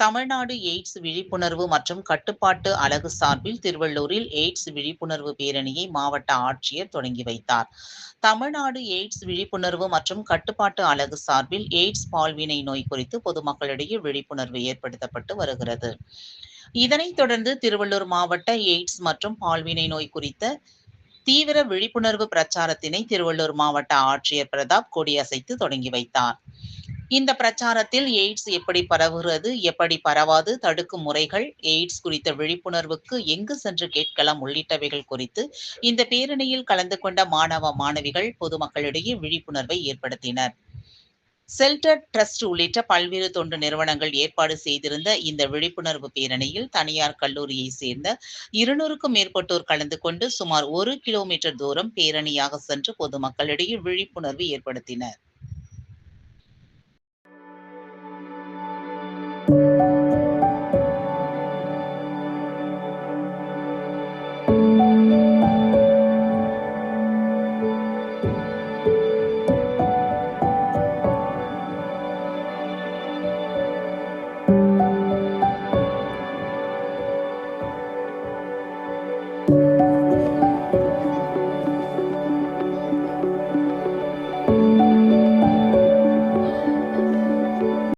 Tamil Nadu AIDS விழிப்புணர்வு மற்றும் கட்டுப்பாட்டு அலகு சார்பில் திருவள்ளூரில் எய்ட்ஸ் விழிப்புணர்வு பேரணியை மாவட்ட ஆட்சியர் தொடங்கி வைத்தார். தமிழ்நாடு எய்ட்ஸ் விழிப்புணர்வு மற்றும் கட்டுப்பாட்டு அலகு சார்பில் எய்ட்ஸ் பால்வினை நோய் குறித்து பொதுமக்களிடையே விழிப்புணர்வு ஏற்படுத்தப்பட்டு வருகிறது. இதனைத் தொடர்ந்து திருவள்ளூர் மாவட்ட எய்ட்ஸ் மற்றும் பால்வினை நோய் குறித்த தீவிர விழிப்புணர்வு பிரச்சாரத்தினை திருவள்ளூர் மாவட்ட ஆட்சியர் பிரதாப் கொடியசைத்து தொடங்கி வைத்தார். இந்த பிரச்சாரத்தில் எய்ட்ஸ் எப்படி பரவுகிறது எப்படி பரவாது தடுக்கும் முறைகள் எய்ட்ஸ் குறித்த விழிப்புணர்வுக்கு எங்கு சென்று கேட்கலாம் உள்ளிட்டவைகள் குறித்து இந்த பேரணியில் கலந்து கொண்ட மாணவ மாணவிகள் பொதுமக்களிடையே விழிப்புணர்வை ஏற்படுத்தினர். செல்டர் டிரஸ்ட் உள்ளிட்ட பல்வேறு தொண்டு நிறுவனங்கள் ஏற்பாடு செய்திருந்த இந்த விழிப்புணர்வு பேரணியில் தனியார் கல்லூரியை சேர்ந்த இருநூறுக்கும் மேற்பட்டோர் கலந்து கொண்டு சுமார் ஒரு கிலோமீட்டர் தூரம் பேரணியாக சென்று பொதுமக்களிடையே விழிப்புணர்வு ஏற்படுத்தினர். thank you